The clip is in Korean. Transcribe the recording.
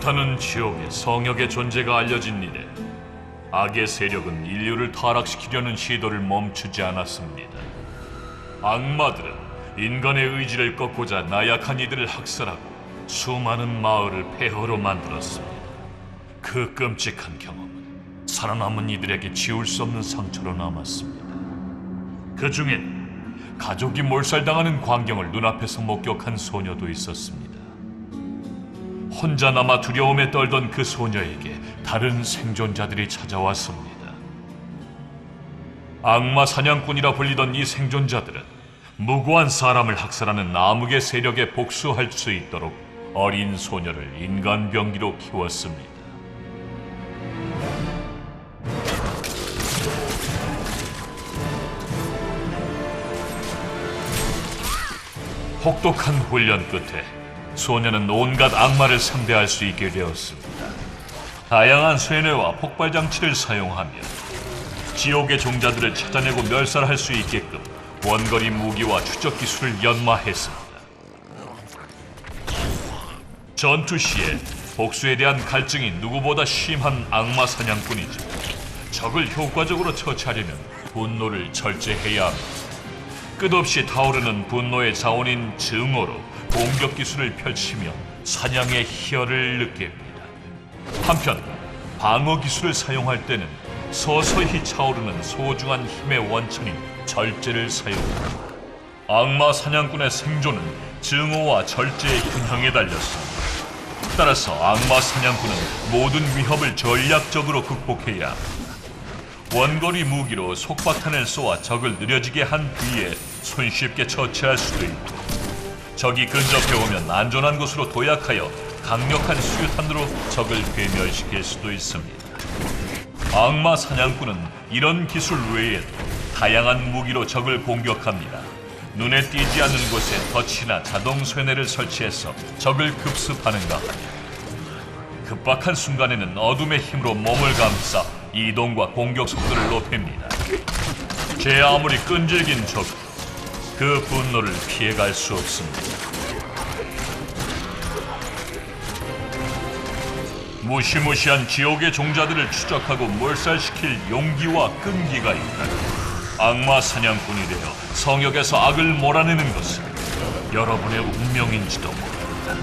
불타는 지옥에 성역의 존재가 알려진 이래 악의 세력은 인류를 타락시키려는 시도를 멈추지 않았습니다. 악마들은 인간의 의지를 꺾고자 나약한 이들을 학살하고 수많은 마을을 폐허로 만들었습니다. 그 끔찍한 경험은 살아남은 이들에게 지울 수 없는 상처로 남았습니다. 그 중엔 가족이 몰살당하는 광경을 눈앞에서 목격한 소녀도 있었습니다. 혼자 남아 두려움에 떨던 그 소녀에게 다른 생존자들이 찾아왔습니다. 악마 사냥꾼이라 불리던 이 생존자들은 무고한 사람을 학살하는 암흑의 세력에 복수할 수 있도록 어린 소녀를 인간 병기로 키웠습니다. 혹독한 훈련 끝에 소녀는 온갖 악마를 상대할 수 있게 되었습니다. 다양한 쇠뇌와 폭발 장치를 사용하며 지옥의 종자들을 찾아내고 멸살할 수 있게끔 원거리 무기와 추적 기술을 연마했습니다. 전투 시에 복수에 대한 갈증이 누구보다 심한 악마 사냥꾼이죠. 적을 효과적으로 처치하려면 분노를 절제해야 합니다. 끝없이 타오르는 분노의 자원인 증오로 공격 기술을 펼치며 사냥의 희열을 느낍니다. 한편 방어 기술을 사용할 때는 서서히 차오르는 소중한 힘의 원천인 절제를 사용합니다. 악마 사냥꾼의 생존은 증오와 절제의 균형에 달렸습니다. 따라서 악마 사냥꾼은 모든 위협을 전략적으로 극복해야 합니다. 원거리 무기로 속박탄을 쏘아 적을 느려지게 한 뒤에 손쉽게 처치할 수도 있고 적이 근접해 오면 안전한 곳으로 도약하여 강력한 수류탄으로 적을 괴멸시킬 수도 있습니다. 악마 사냥꾼은 이런 기술 외에도 다양한 무기로 적을 공격합니다. 눈에 띄지 않는 곳에 덫이나 자동 쇠뇌를 설치해서 적을 급습하는가 하며 급박한 순간에는 어둠의 힘으로 몸을 감싸 이동과 공격 속도를 높입니다. 제 아무리 끈질긴 적, 그 분노를 피해갈 수 없습니다. 무시무시한 지옥의 종자들을 추적하고 몰살시킬 용기와 끈기가 있다면 악마 사냥꾼이 되어 성역에서 악을 몰아내는 것은 여러분의 운명인지도 모릅니다.